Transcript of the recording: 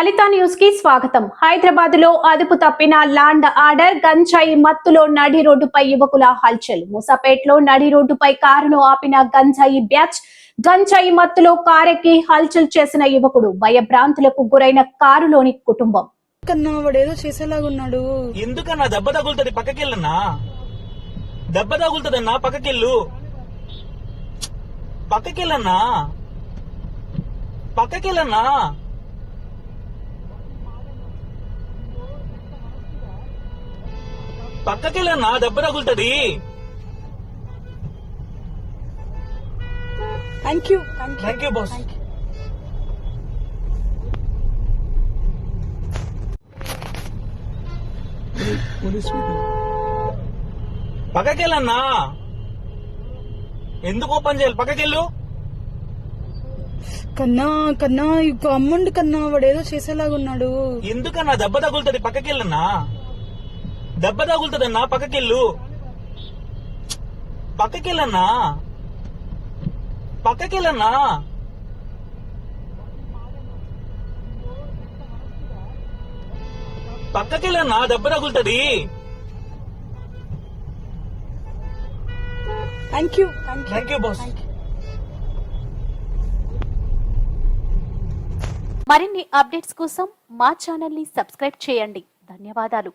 లలిత న్యూస్కి స్వాగతం. హైదరాబాద్లో అదుపు తప్పిన ల్యాండ్ ఆర్డర్ గంజాయి మత్తులో నడి రోడ్డుపై యువకుల హల్చల్. మూసాపేటలో నడి రోడ్డుపై కారును ఆపిన గంజాయి బ్యాచ్ గంజాయి మత్తులో కారెక్కి హల్చల్ చేసిన యువకుడు భయభ్రాంతులకు గురైన కారులోని కుటుంబం. కన్నా వాడేదో చేసేలాగున్నాడు. ఎందుకన్నా? దెబ్బ తగులుతుంది పక్కకెళ్ళన్నా? దెబ్బ తగులుతుందన్నా పక్కకెళ్ళు. పక్కకెళ్ళన్నా? పక్కకెళ్ళన్నా? పక్కకెళ్ళన్నా దెబ్బ తగులుతుంది. Thank you thank you thank you boss పక్కకెళ్ళన్నా? ఎందుకు ఓపెన్ చేయాలి? పక్కకెళ్ళు. కన్నా కన్నా ఇక అమ్ముండి కన్నా వాడేదో చేసేలాగున్నాడు. ఎందుకన్నా దెబ్బ తగులుతుంది? పక్కకెళ్ళన్నా. దెబ్బ తగులుతుందన్నా పక్కకెళ్ళు. పక్కకెళ్ళన్నా. పక్కకెళ్ళన్నా. పక్కకెళ్ళన్నా దెబ్బ తగులుతుంది. Thank you thank you boss మరిన్ని అప్డేట్స్ కోసం మా ఛానల్ని సబ్స్క్రైబ్ చేయండి. ధన్యవాదాలు.